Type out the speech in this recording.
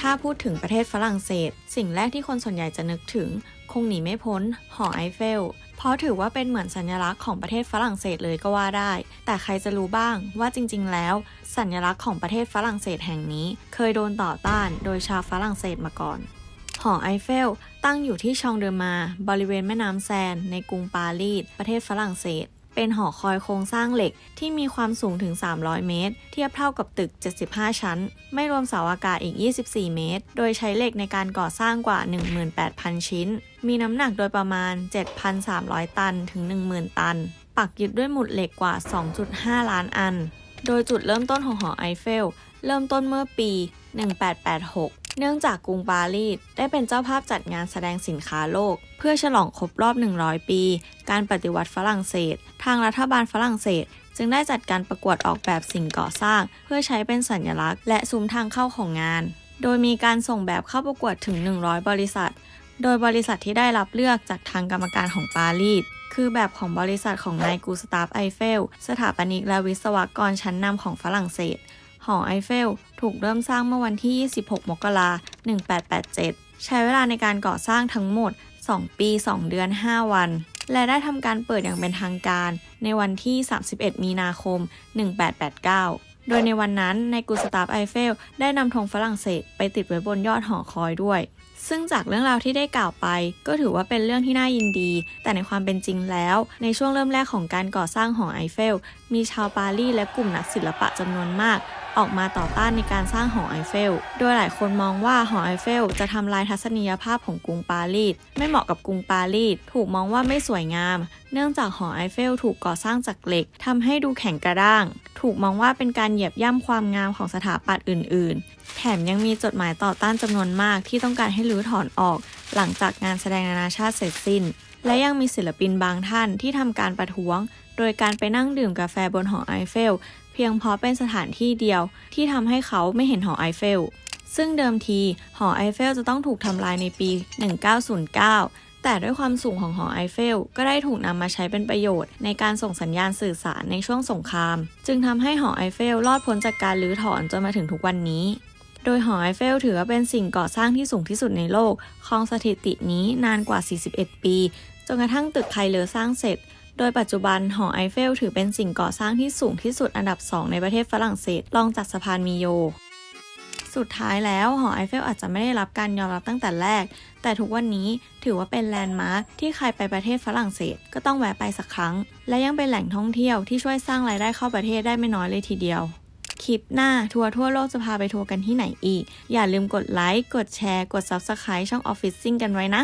ถ้าพูดถึงประเทศฝรั่งเศส สิ่งแรกที่คนส่วนใหญ่จะนึกถึง คงหนีไม่พ้น หอไอเฟล เพราะถือว่าเป็นเหมือนสัญลักษณ์ของประเทศฝรั่งเศสเลยก็ว่าได้ แต่ใครจะรู้บ้างว่าจริง ๆ แล้ว สัญลักษณ์ของประเทศฝรั่งเศสแห่งนี้ เคยโดนต่อต้านโดยชาวฝรั่งเศสมาก่อน หอไอเฟล ตั้งอยู่ที่ชองเดอมา บริเวณแม่น้ำแซน ในกรุงปารีสประเทศฝรั่งเศส เป็นหอคอยโครงสร้างเหล็กที่มีความสูงถึง 300 เมตร เทียบเท่ากับตึก 75 ชั้น ไม่รวมเสาอากาศอีก 24 เมตร โดยใช้เหล็กในการก่อสร้างกว่า 18,000 ชิ้น มีน้ำหนักโดยประมาณ 7,300 ตันถึง 10,000 ตัน ปักยึดด้วยหมุดเหล็กกว่า 2.5 ล้านอัน โดยจุดเริ่มต้นของหอไอเฟล เริ่มต้นเมื่อปี 1886 เนื่องจากกรุงปารีสได้เป็นเจ้าภาพจัดงานแสดงสินค้าโลก เพื่อฉลองครบรอบ 100 ปี การปฏิวัติฝรั่งเศส ทางรัฐบาลฝรั่งเศส จึงได้จัดการประกวดออกแบบสิ่งก่อสร้าง เพื่อใช้เป็นสัญลักษณ์และซุ้มทางเข้าของงาน โดยมีการส่งแบบเข้าประกวดถึง 100 บริษัท โดยบริษัทที่ได้รับเลือกจากทางกรรมการของปารีสคือแบบของบริษัทของนายกูสตาฟไอเฟล สถาปนิกและวิศวกรชั้นนำของฝรั่งเศส หอไอเฟล ถูกเริ่มสร้างเมื่อวันที่ 26 มกราคม 1887 ใช้เวลาในการก่อสร้างทั้งหมด 2 ปี 2 เดือน 5 วัน และได้ทำการเปิดอย่างเป็นทางการ ในวันที่ 31 มีนาคม 1889โดยในวันนั้นในกูสตาฟไอเฟล ได้นำธงฝรั่งเศสไปติดไว้บนยอดหอคอยด้วย ซึ่งจากเรื่องราวที่ได้กล่าวไป ก็ถือว่าเป็นเรื่องที่น่ายินดี แต่ในความเป็นจริงแล้ว ในช่วงเริ่มแรกของการก่อสร้างหอไอเฟล มีชาวปารีสและกลุ่มนักศิลปะจำนวนมาก ออกมาต่อต้านในการสร้างหอไอเฟล โดยหลายคนมองว่าหอไอเฟล จะทำลายทัศนียภาพของกรุงปารีส ไม่เหมาะกับกรุงปารีส ถูกมองว่าไม่สวยงาม เนื่องจากหอไอเฟล ถูกก่อสร้างจากเหล็กทำให้ดูแข็งกระด้าง ถูกมองว่าเป็นการเหยียบย่ำความงามของสถาปัตย์อื่น ๆ แถมยังมีจดหมายต่อต้านจำนวนมากที่ต้องการให้รื้อถอนออก หลังจากงานแสดงนานาชาติเสร็จสิ้น และยังมีศิลปินบางท่านที่ทำการประท้วง โดยการไปนั่งดื่มกาแฟบนหอไอเฟล พียงเพราะเป็นสถานที่เดียวที่ทำให้เขาไม่เห็นหอไอเฟล ซึ่งเดิมทีหอไอเฟลจะต้องถูกทำลายในปี 1909 แต่ด้วยความสูงของหอไอเฟล ก็ได้ถูกนำมาใช้เป็นประโยชน์ ในการส่งสัญญาณสื่อสารในช่วงสงคราม จึงทำให้หอไอเฟลรอดพ้นจากการรื้อถอนจนมาถึงทุกวันนี้โดยหอไอเฟลถือว่าเป็นสิ่งก่อสร้างที่สูงที่สุดในโลก ครองสถิตินี้นานกว่า 41 ปี จนกระทั่งตึกไคเลอสร้างเสร็จ โดยปัจจุบันหอไอเฟลถือเป็นสิ่งก่อสร้างที่สูงที่สุดอันดับ 2 ในประเทศฝรั่งเศสรองจากสะพานมิโย สุดท้ายแล้วหอไอเฟลอาจจะไม่ได้รับการยอมรับตั้งแต่แรก แต่ทุกวันนี้ถือว่าเป็นแลนด์มาร์คที่ใครไปประเทศฝรั่งเศสก็ต้องแวะไปสักครั้ง และยังเป็นแหล่งท่องเที่ยวที่ช่วยสร้างรายได้เข้าประเทศได้ไม่น้อยเลยทีเดียวคลิปหน้า ทัวร์ทั่วโลกจะพาไปทัวร์กันที่ไหนอีก อย่าลืมกดไลค์ กดแชร์ กด Subscribe ช่อง Office ซิ่งกันไว้นะ